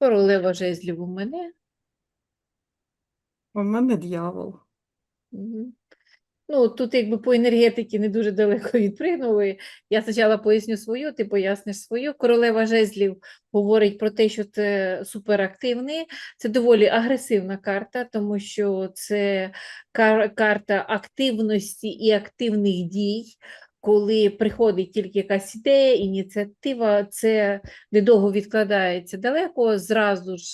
Королева жезлів у мене. У мене дьявол. Ну, тут якби по енергетиці не дуже далеко відпригнули. Я спочатку поясню свою, ти поясниш свою. Королева жезлів говорить про те, що це суперактивний, це доволі агресивна карта, тому що це кар- карта активності і активних дій. Коли приходить тільки якась ідея, ініціатива, це недовго відкладається далеко, зразу ж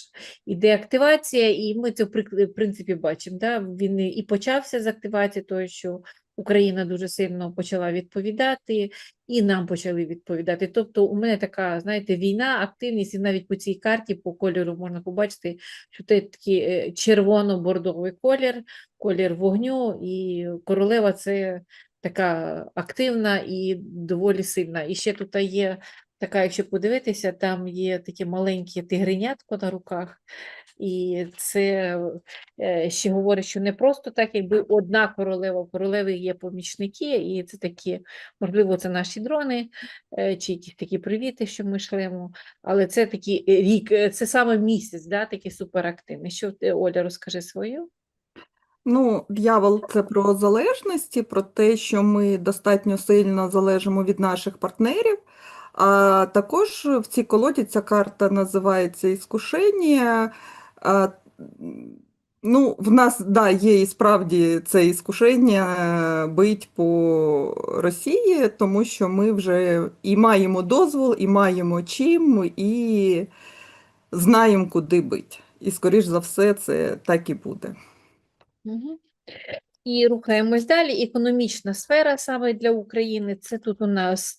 іде активація, і ми це в принципі бачимо. Да? Він і почався з активації, того, що Україна дуже сильно почала відповідати, і нам почали відповідати. Тобто, у мене така, знаєте, війна, активність, і навіть по цій карті, по кольору можна побачити, що це такий е, червоно-бордовий колір, колір вогню, і королева це така активна і доволі сильна. І ще тут є така, якщо подивитися, там є таке маленьке тигренятко на руках. І це е, ще говорить, що не просто так, якби одна королева, королеви є помічники, і це такі, можливо, це наші дрони, е, чи якісь такі привіти, що ми шлемо. Але це такий е, рік, це саме місяць, да, такий суперактивний. Що Оля, розкажи свою? Ну, дьявол це про залежності, про те, що ми достатньо сильно залежимо від наших партнерів. А також в цій колоді ця карта називається іскушення. А, ну, в нас да, є і справді це іскушення е, бить по Росії, тому що ми вже і маємо дозвол, і маємо чим, і знаємо, куди бить. І, скоріш за все, це так і буде. І рухаємось далі. Економічна сфера саме для України. Це тут у нас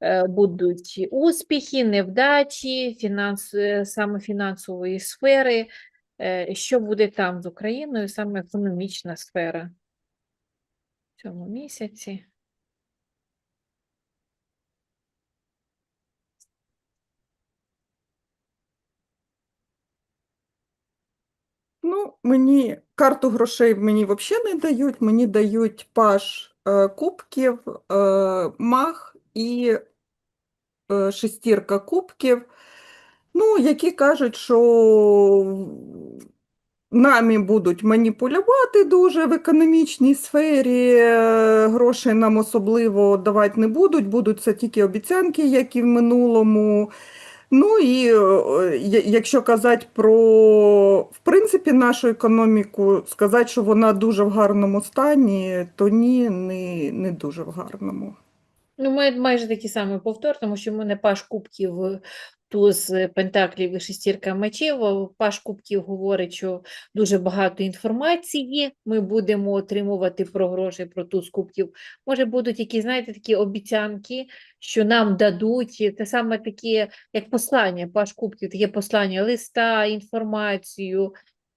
е, будуть успіхи, невдачі, фінанс, е, саме фінансової сфери. Е, Що буде там з Україною, саме економічна сфера в цьому місяці. Ну, мені карту грошей мені взагалі не дають. Мені дають паш е, кубків, е, мах і е, шестірка кубків. Ну, які кажуть, що нами будуть маніпулювати дуже в економічній сфері, е, грошей нам особливо давати не будуть, будуть це тільки обіцянки, як і в минулому. Ну і е, якщо казати про, в принципі, нашу економіку, сказати, що вона дуже в гарному стані, то ні, не, не дуже в гарному. Ну, май- майже такий самий повтор, тому що в мене паш кубків, туз пентаклів і шестірка мечів. Паш кубків говорить, що дуже багато інформації ми будемо отримувати про гроші, про туз кубків. Може, будуть якісь, знаєте, такі обіцянки, що нам дадуть. Це саме такі, як послання, паш кубків, таке послання, листа, інформацію.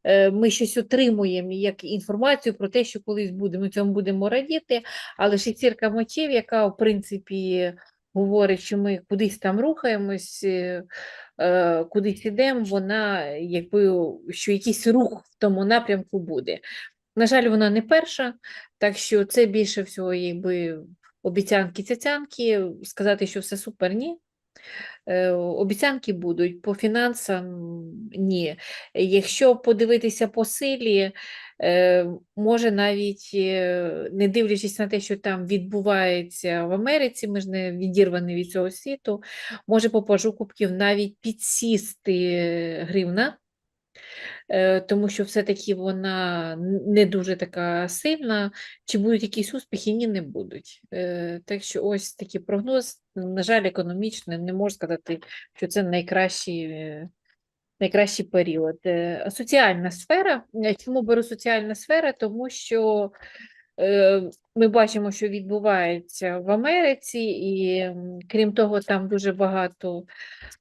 Е, Ми щось отримуємо як інформацію про те, що колись буде. Цьому будемо радіти. Але шестірка мечів, яка, в принципі, говорить, що ми кудись там рухаємось, е, е, кудись йдемо, вона якби що якийсь рух в тому напрямку буде. На жаль, вона не перша, так що це більше всього якби обіцянки цяцянки, сказати, що все супер, ні. Е, Обіцянки будуть, по фінансам ні. Якщо подивитися по силі, е, може навіть е, не дивлячись на те, що там відбувається в Америці, ми ж не відірвані від цього світу, може по пажу кубків навіть підсісти гривна, тому що все-таки вона не дуже така сильна. Чи будуть якісь успіхи? Ні, не будуть. Е, Так що ось такий прогноз, на жаль, економічний, не можу сказати, що це найкращий. е, Найкращий період. Е, Соціальна сфера. Е, Чому беру соціальна сфера? Тому що е, ми бачимо, що відбувається в Америці, і крім того, там дуже багато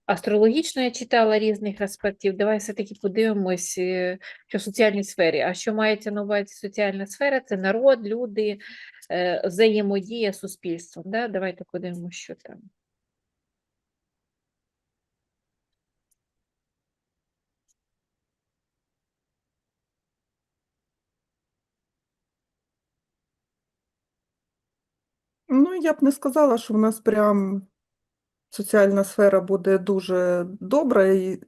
астрологічно я читала різних аспектів. Давай все-таки подивимось, е, що в соціальній сфері. А що мається на увазі соціальна сфера? Це народ, люди, е, взаємодія суспільством. Да? Давайте подивимося, що там. Ну, я б не сказала, що в нас прям соціальна сфера буде дуже добра. І,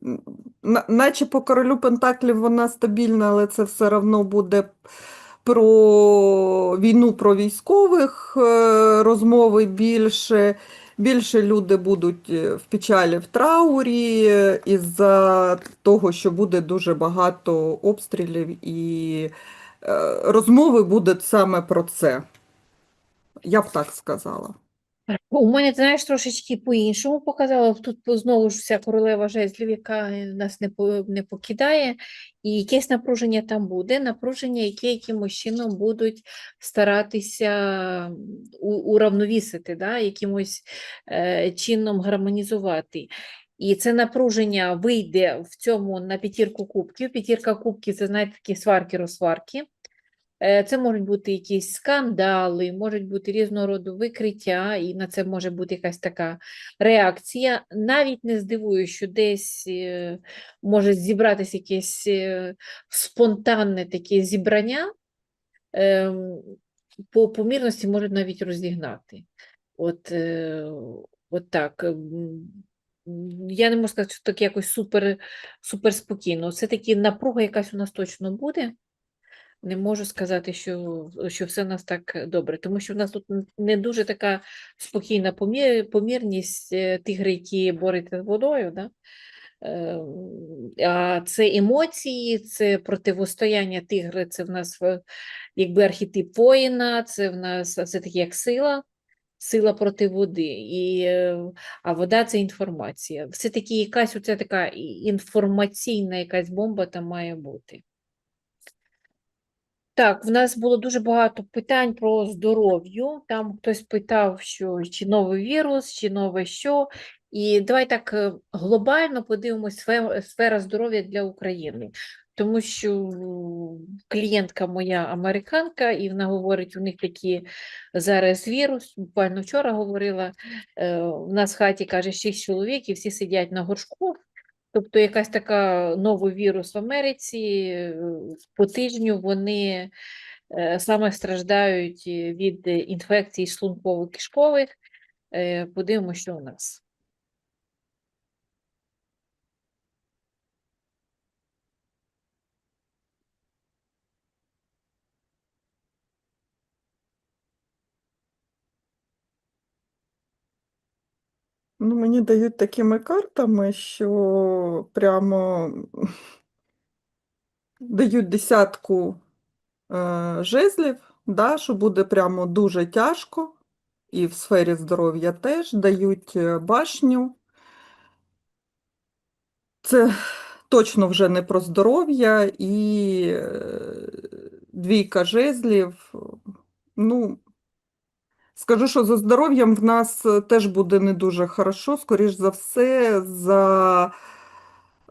на- наче по королю Пентаклів вона стабільна, але це все одно буде про війну, про військових е, розмови більше. Більше люди будуть е, в печалі, в траурі е, із-за того, що буде дуже багато обстрілів, і розмови будуть саме про це. Я б так сказала. У мене, ти знаєш, трошечки по-іншому показало. Тут знову ж вся королева жезлів, яка нас не, не покидає, і якесь напруження там буде, напруження, яке якимось чином будуть старатися у- уравновісити, да, якимось е, чином гармонізувати. І це напруження вийде в цьому на п'ятірку кубків. П'ятірка кубків це, знаєте, такі сварки-розсварки. Е, Це можуть бути якісь скандали, можуть бути різного роду викриття, і на це може бути якась така реакція. Навіть не здивуюсь, що десь е, може зібратися якесь е, спонтанне таке зібрання, ем, по помірності можуть навіть розігнати. От, от так. м, м, Я не можу сказати, що так якось супер, супер спокійно. Все-таки напруга якась у нас точно буде. Не можу сказати, що, що все у нас так добре, тому що в нас тут не дуже така спокійна помір, помірність е, тигри, які борються з водою. Да? Е, А це емоції, це противостояння тигри, це в нас е, якби архетип воїна, це в нас це таке як сила, сила проти води. І, е, а вода це інформація. Все-таки якась оця така інформаційна якась бомба там має бути. Так, в нас було дуже багато питань про здоров'я. Там хтось питав, що чи новий вірус, чи нове що. І давай так е, глобально подивимось сфера здоров'я для України. Тому що клієнтка моя американка, і вона говорить, у них такі зараз вірус. Буквально вчора говорила, е, у нас в хаті каже шість чоловік, і всі сидять на горшку. Тобто якась така новий вірус в Америці, е, по тижню вони е, саме страждають від інфекцій шлунково-кишкових. Е, Подивимося, що у нас. Ну, мені дають такими картами, що прямо дають десятку е, жезлів, да, що буде прямо дуже тяжко, і в сфері здоров'я теж дають е, башню. Це точно вже не про здоров'я і е, двійка жезлів. Ну, скажу, що за здоров'ям в нас е, теж буде не дуже хорошо, скоріш за все, за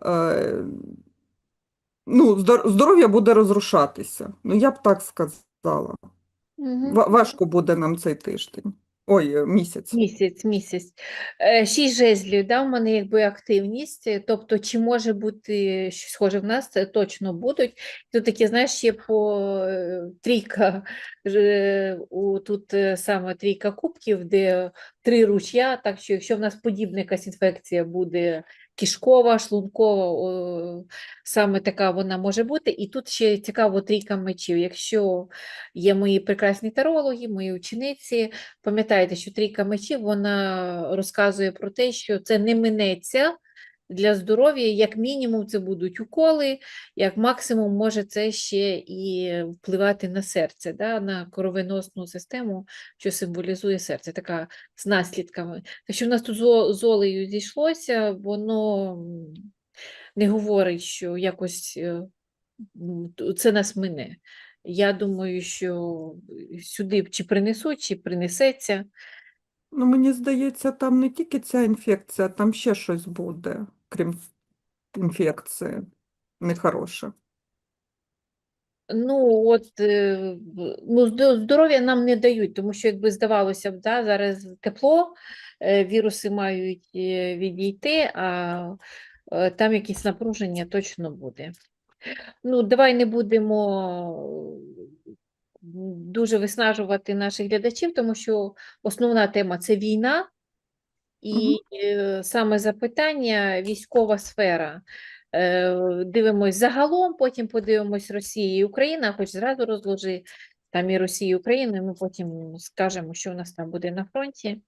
е, ну, здоров'я буде розрушатися. Ну, я б так сказала. Угу. Важко буде нам цей тиждень. Ой, е, місяць. Місяць, місяць. Е, Шість жезлів, да, в мене якби активність, е, тобто чи може бути щось схоже в нас, це точно будуть. Тут такі, знаєш, є по трійка, у, тут саме трійка кубків, де три ручя, так що якщо в нас подібна якась інфекція буде кишкова, шлункова, саме така вона може бути. І тут ще цікаво трійка мечів. Якщо є мої прекрасні тарологи, мої учениці, Пам'ятаєте, що трійка мечів вона розказує про те, що це не минеться для здоров'я, як мінімум, це будуть уколи, як максимум може це ще і впливати на серце, да, на кровоносну систему, що символізує серце, така з наслідками. Так що в нас тут з Олею зійшлося, воно не говорить, що якось е, це нас мине. Я думаю, що сюди чи принесуть, чи принесеться. Ну, мені здається, там не тільки ця інфекція, там ще щось буде, крім інфекції, нехороше. Ну, от, е, ну, здоров'я нам не дають, тому що, якби здавалося б, да, зараз тепло, е, віруси мають е, відійти, а там якесь напруження точно буде. Ну, давай не будемо дуже виснажувати наших глядачів, тому що основна тема це війна, і угу. саме запитання військова сфера. Е, Дивимось загалом, потім подивимось Росія і Україна, хоч зразу розложи там і Росія і Україну, і ми потім скажемо, що у нас там буде на фронті.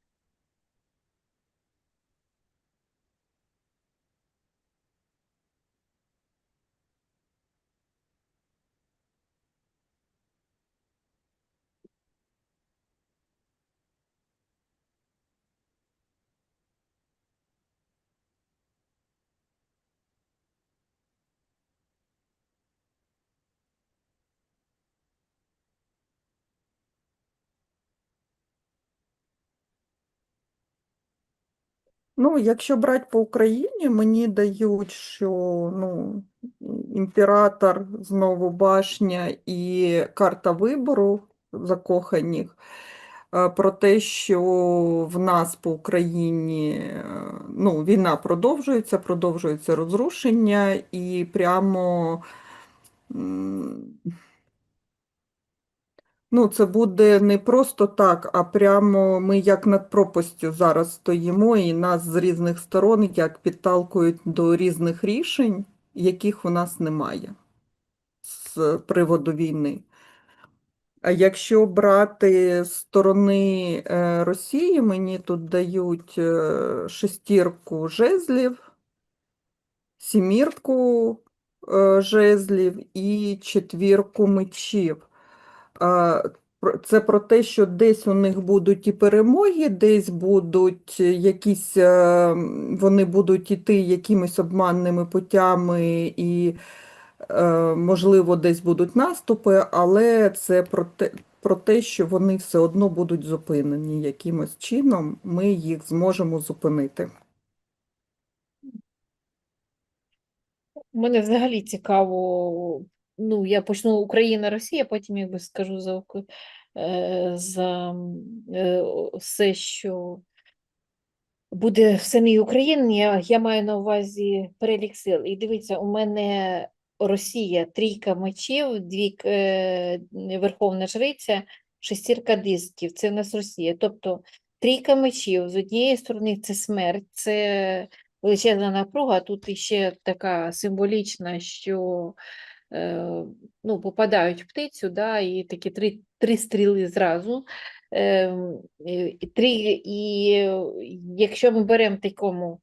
Ну, якщо брати по Україні, мені дають, що ну, імператор, знову башня і карта вибору закоханих. е, Про те, що в нас по Україні е, ну, війна продовжується, продовжується розрушення, і прямо Ну, це буде не просто так, а прямо ми як над пропастю зараз стоїмо, і нас з різних сторон як підталкують до різних рішень, яких у нас немає з приводу війни. А якщо брати сторони е, Росії, мені тут дають е, шестірку жезлів, сімірку е, жезлів і четвірку мечів. Це про те, що десь у них будуть і перемоги, десь будуть якісь, е, вони будуть іти якимись обманними путями і, е, можливо, десь будуть наступи, але це про те, про те, що вони все одно будуть зупинені якимось чином, ми їх зможемо зупинити. Мене взагалі цікаво, ну, я почну Україна, Росія, потім якби скажу за, е, за е, все, що буде в самій Україні. Я, я маю на увазі перелік сил. І дивіться, у мене Росія, трійка мечів, дві е, Верховна Жриця, шестірка дисків. Це в нас Росія. Тобто трійка мечів з однієї сторони це смерть, це величезна напруга. Тут іще така символічна, що ну, попадають в птицю, да, і такі три, три стріли зразу. Три, і якщо ми беремо такому,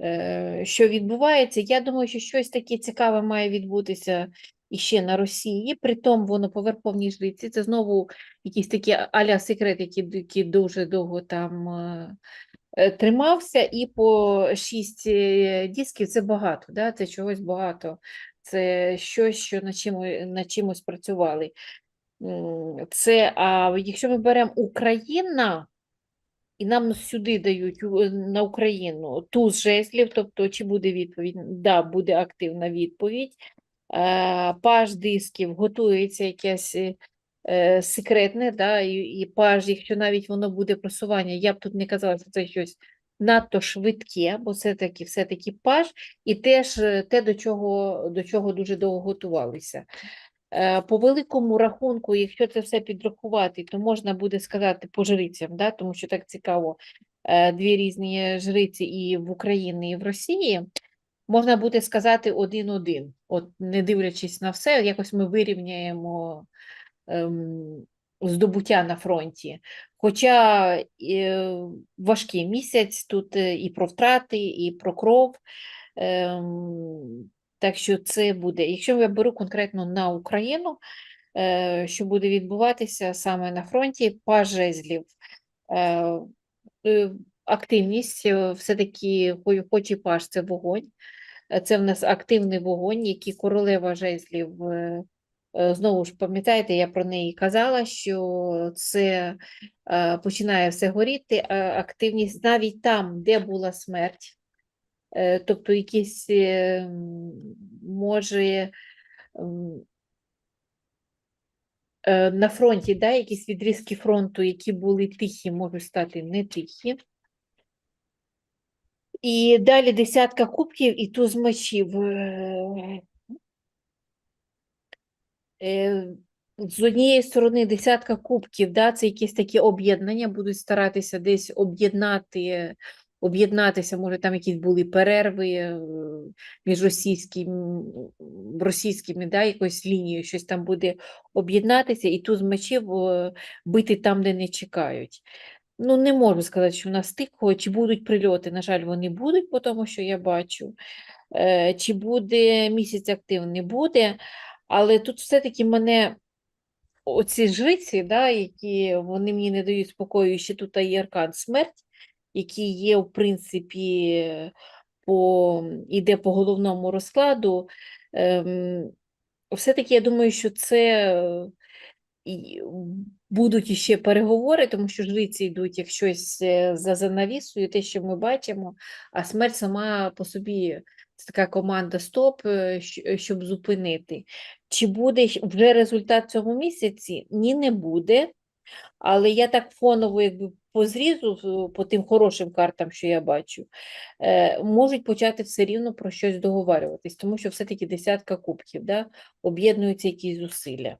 е, що відбувається, я думаю, що щось таке цікаве має відбутися іще на Росії, притом воно по Верховній Жриці. Це знову якісь такі аля секрет, які, які дуже довго там е, е, тримався, і по шість е, дисків це багато, да? це чогось багато. Це щось, що на, чимо, на чимось працювали. Це, а якщо ми беремо Україна, і нам сюди дають на Україну туз жезлів, тобто чи буде відповідь? Да, буде активна відповідь. Е, Паж дисків готується якесь е, е, секретне, да, і, і паж, якщо навіть воно буде просування, я б тут не казала, що це щось надто швидке, бо це таки все-таки паж, і теж е, те, до чого, до чого дуже довго готувалися. Е, По великому рахунку, якщо це все підрахувати, то можна буде сказати по жрицям, да, тому що так цікаво, е, дві різні жриці і в Україні, і в Росії. Можна буде сказати один-один. От не дивлячись на все, якось ми вирівняємо ем, здобуття на фронті. Хоча е, важкий місяць, тут е, і про втрати, і про кров. Ем, так що це буде. Якщо я беру конкретно на Україну, е, що буде відбуватися саме на фронті, паж жезлів. Е, активність, все-таки хо- хоч і паж це вогонь. Це в нас активний вогонь, який королева жезлів. Е, Знову ж пам'ятаєте, я про неї казала, що це е, починає все горіти, активність навіть там, де була смерть, Е, тобто якісь може на фронті, да, якісь відрізки фронту, які були тихі, можуть стати не тихі. І далі десятка кубків і туз мечів. Е, З однієї сторони, десятка кубків, да, це якісь такі об'єднання, будуть старатися десь об'єднати об'єднатися, може, там якісь були перерви е, між російським, російськими, да, якоюсь лінією, щось там буде об'єднатися, і туз мечів е, бити там, де не чекають. Ну, не можу сказати, що в нас тихо, чи будуть прильоти. На жаль, вони будуть, по тому що я бачу. Е, Чи буде місяць активний? Буде. Але тут все-таки мене оці жриці, да, які вони мені не дають спокою, ще тут є аркан смерть, який є, в принципі, по, іде по головному розкладу. Ем, все-таки я думаю, що це будуть іще переговори, тому що жриці йдуть як щось е, за занавісою, те, що ми бачимо, а смерть сама по собі це така команда стоп, е, щоб зупинити. Чи буде вже результат в цьому місяці? Ні, не буде. Але я так фоново, якби по зрізу, по тим хорошим картам, що я бачу, е, можуть почати все рівно про щось договарюватись, тому що все-таки десятка кубків, да, об'єднуються якісь зусилля.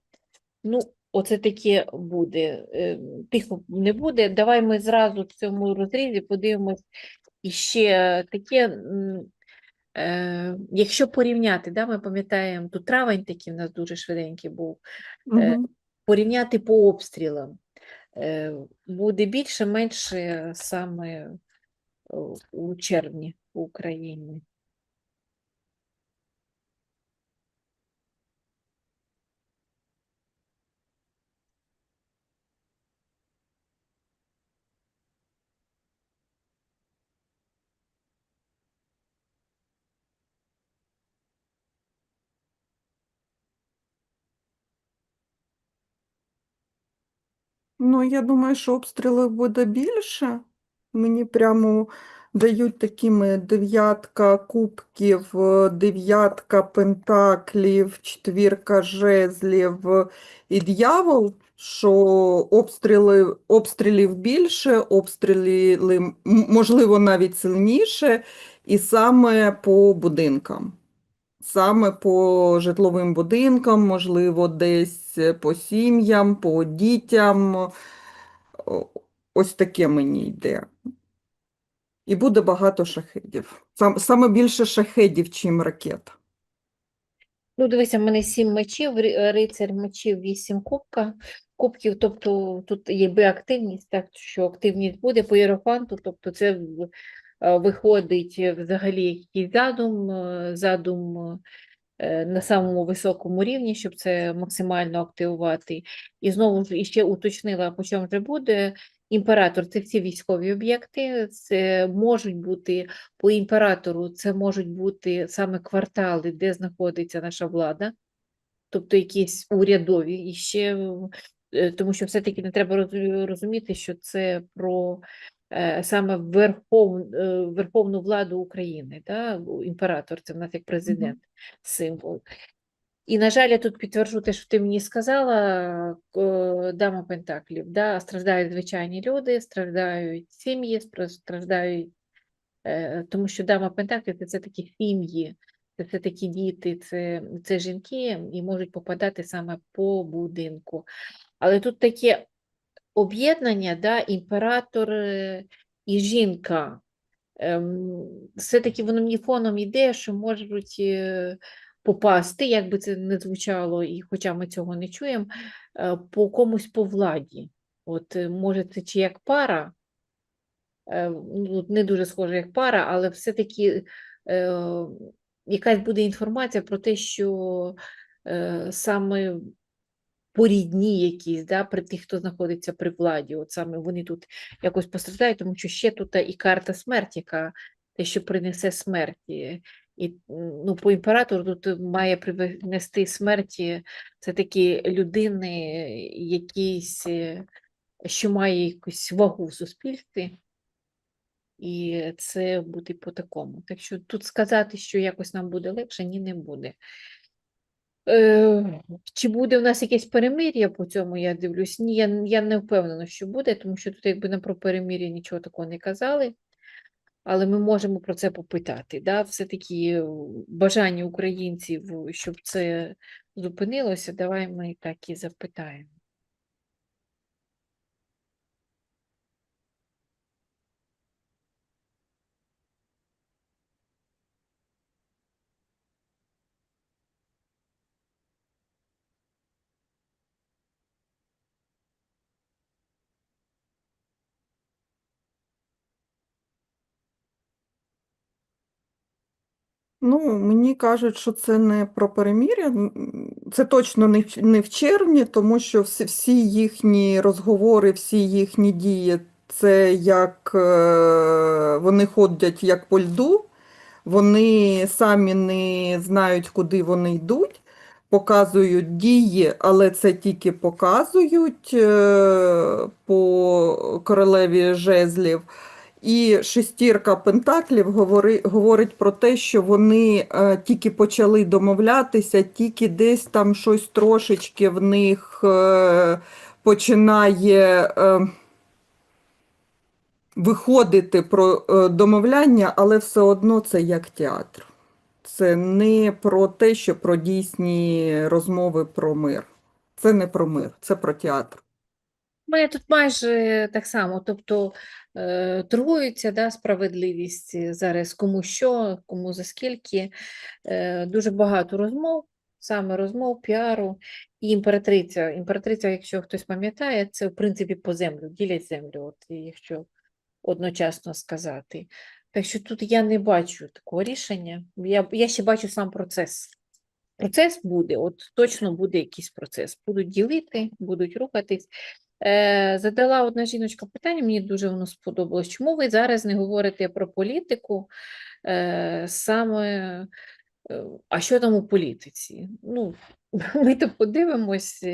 Ну, оце таке буде. Е, Тихо не буде. Давай ми зразу в цьому розрізі подивимось іще таке. Е, якщо порівняти, да, ми пам'ятаємо, тут травень такий в нас дуже швиденький був, Е, порівняти по обстрілам. Е, буде більше, менше саме у червні в Україні. Ну, я думаю, що обстрілів буде більше. Мені прямо дають такими дев'ятка кубків, дев'ятка пентаклів, четвірка жезлів і дьявол, що обстріли, обстрілів більше, обстріли, можливо, навіть сильніше, і саме по будинкам. Саме по житловим будинкам, можливо, десь е, по сім'ям, по дітям. Ось таке мені йде. І буде багато шахедів. Сам, саме більше шахедів, чим ракет. Ну, дивися, в мене сім мечів, е, рицар мечів, вісім кубка, кубків, тобто тут є би активність, так що активність буде по єрофанту, тобто це виходить е, взагалі якийсь задум, е, задум е, на самому високому рівні, щоб це максимально активувати. І знову ж іще уточнила, по чому вже буде. Імператор це всі військові об'єкти, це можуть бути по імператору, це можуть бути саме квартали, де знаходиться наша влада, тобто якісь урядові і ще, е, тому що все-таки не треба розуміти, що це про саме верхов, е, верховну владу України. Да? Імператор це в нас як президент символ. І, на жаль, я тут підтверджу те, що ти мені сказала, е, дама Пентаклів, да, страждають звичайні люди, страждають сім'ї, страждають, е, тому що дама Пентаклів це, це такі сім'ї, це, це такі діти, це, це жінки і можуть попадати саме по будинку. Але тут таке об'єднання, да, імператор і жінка. Ем, Все-таки воно мені фоном йде, що можуть е, попасти, як би це не звучало, і хоча ми цього не чуємо, е, по комусь по владі. От е, може це чи як пара, ну, не дуже схоже як пара, але все-таки якась буде інформація про те, що саме по рідні якісь, да, при тих, хто знаходиться при владі, от саме вони тут якось постраждають, тому що ще тут і карта смерті, яка те, що принесе смерті. І ну, по імператору тут має принести смерті це такі людини, якісь, е, що має якусь вагу в суспільстві. І це буде по такому. Так що тут сказати, що якось нам буде легше, ні, не буде. Е, Чи буде в нас якесь перемир'я по цьому, я дивлюсь. Ні, я, я не впевнена, що буде, тому що тут якби нам про перемир'я нічого такого не казали, але ми можемо про це попитати. Да? Все-таки е, бажання українців, щоб це зупинилося, давай ми так і запитаємо. Ну, мені кажуть, що це не про перемир'я. М, Це точно не в, не в червні, тому що всі, всі їхні розговори, всі їхні дії, це як е, вони ходять як по льду, вони самі не знають, куди вони йдуть, показують дії, але це тільки показують е, по королеві жезлів. І шестірка пентаклів говори, говорить про те, що вони е, тільки почали домовлятися, тільки десь там щось трошечки в них е, починає е, виходити про домовляння, але все одно це як театр. Це не про те, що про дійсні розмови про мир. Це не про мир, це про театр. Мене тут майже так само, тобто е, да, справедливість е, зараз кому що, кому за скільки. Е, дуже багато розмов, саме розмов, піару. І імператриця. Імператриця, якщо хтось пам'ятає, це в принципі по землю, ділять землю, от якщо одночасно сказати. Так що тут я не бачу такого рішення. Я, я ще бачу сам процес. Процес буде, от точно буде якийсь процес. Будуть ділити, будуть рухатись. Е, задала одна жіночка питання, мені дуже воно сподобалось. Чому ви зараз не говорите про політику е, саме, е, а що там у політиці? Ну, ми то подивимось,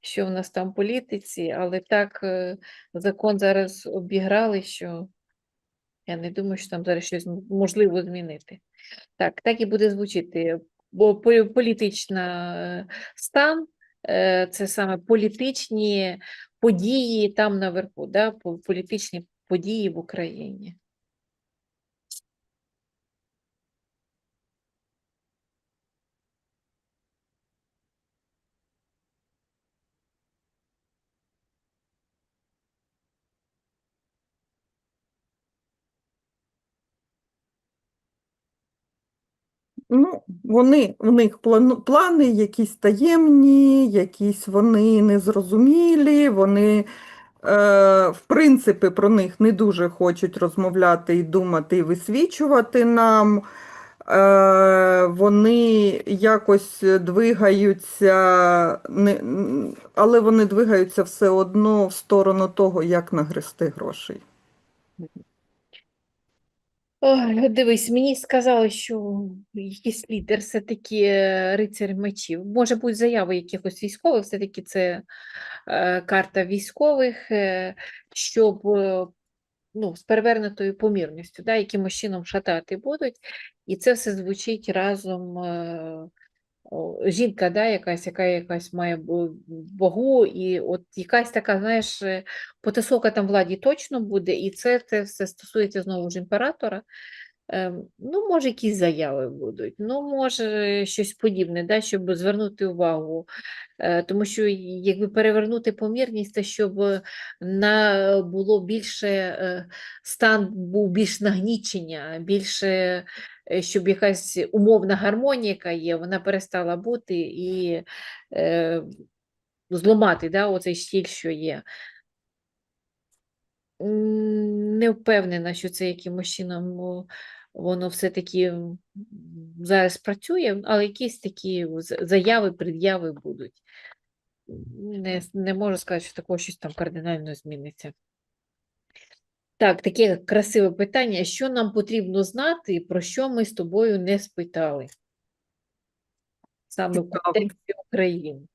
що в нас там в політиці, але так закон зараз обіграли, що я не думаю, що там зараз щось можливо змінити. Так, так і буде звучити. Бо полі- політична стан це саме політичні події там наверху, да? по- політичні події в Україні. Ну, вони, в них плану, плани якісь таємні, якісь вони незрозумілі, вони, е, в принципі, про них не дуже хочуть розмовляти і думати, і висвічувати нам. Е, вони якось двигаються, але вони двигаються все одно в сторону того, як нагрести грошей. Ой, дивись, мені сказали, що якийсь лідер все-таки е, рицар мечів. Може бути заяви якихось військових, все-таки це е, карта військових, е, щоб е, ну, з перевернутою помірністю, да, якимось чином шатати будуть. І це все звучить разом. е, Жінка, да, якась, яка якась має вагу, і от якась така, знаєш, е, потасовка там владі точно буде, і це, це все стосується знову ж імператора. Ем, Ну, може, якісь заяви будуть, ну, може, щось подібне, да, щоб звернути увагу. Е, Тому що якби перевернути помірність, це щоб на було більше е, стан був більш нагнічення, більше, щоб якась умовна гармонія, яка є, вона перестала бути і е, зламати да, оцей стіль, що є. Не впевнена, що це якимось чином воно все-таки зараз працює, але якісь такі заяви, пред'яви будуть. Не, не можу сказати, що такого щось там кардинально зміниться. Так, таке красиве питання. Що нам потрібно знати, про що ми з тобою не спитали? Саме в контексті України.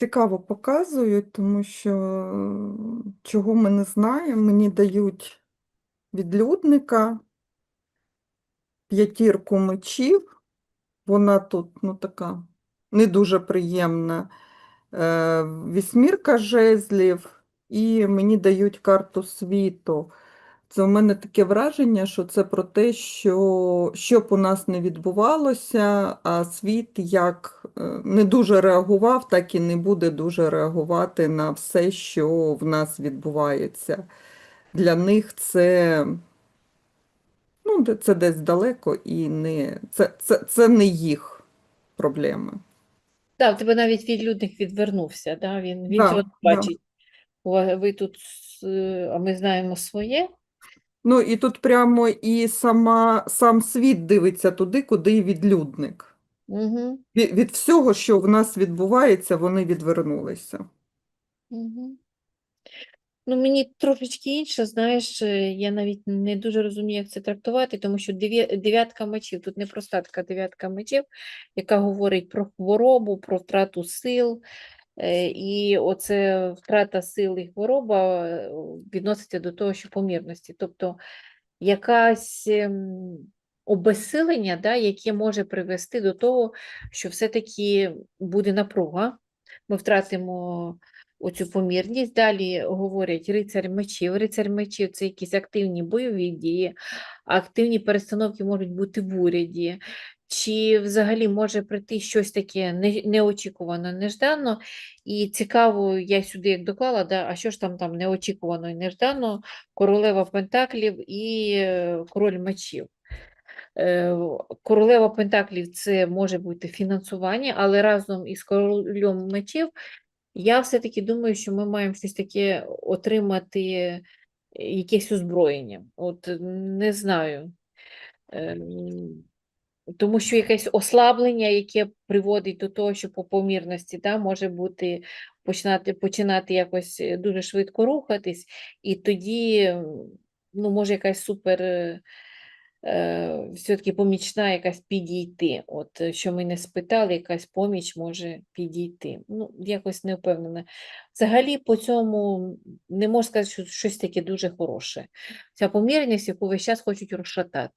Цікаво показують, тому що чого ми не знаємо, мені дають відлюдника, п'ятірку мечів, вона тут ну, така не дуже приємна. Е, Вісьмірка жезлів, і мені дають карту світу. Це у мене таке враження, що це про те, що що б у нас не відбувалося, а світ як е, не дуже реагував, так і не буде дуже реагувати на все, що в нас відбувається. Для них це, ну, це десь далеко і не, це, це, це не їх проблеми. Так, в тебе навіть відлюдник відвернувся, да? Він, він Да, цього да. бачить. Ви тут, е, а ми знаємо своє. Ну і тут прямо і сама, сам світ дивиться туди, куди і відлюдник. Угу. Від, від всього, що в нас відбувається, вони відвернулися. Угу. Ну, мені трошечки інше, знаєш, е, я навіть не дуже розумію, як це трактувати, тому що дев'ятка мечів, тут не проста така дев'ятка мечів, яка говорить про хворобу, про втрату сил. Е, І оце втрата сил і хвороба е, відноситься до того, що помірності. Тобто якась ем, обезсилення, да, яке може привести до того, що все-таки буде напруга, ми втратимо оцю помірність. Далі говорять рицар мечів. Рицар мечів це якісь активні бойові дії, активні перестановки можуть бути в уряді. Чи взагалі може прийти щось таке неочікувано, неждано, і цікаво, я сюди як доклала, да, а що ж там там неочікувано і неждано, королева пентаклів і е, король мечів. Е, Королева пентаклів це може бути фінансування, але разом із королем мечів я все-таки думаю, що ми маємо щось таке отримати, е, якесь озброєння. От не знаю. Тому що якесь ослаблення, яке приводить до того, що по помірності да, може бути починати, починати якось е, дуже швидко рухатись, і тоді ну, може якась супер е, е, все-таки помічна якась підійти. От е, що ми не спитали, якась поміч може підійти. Ну, якось не впевнена. Взагалі по цьому не можу сказати, що щось таке дуже хороше. Ця помірність, яку весь час хочуть розшатати.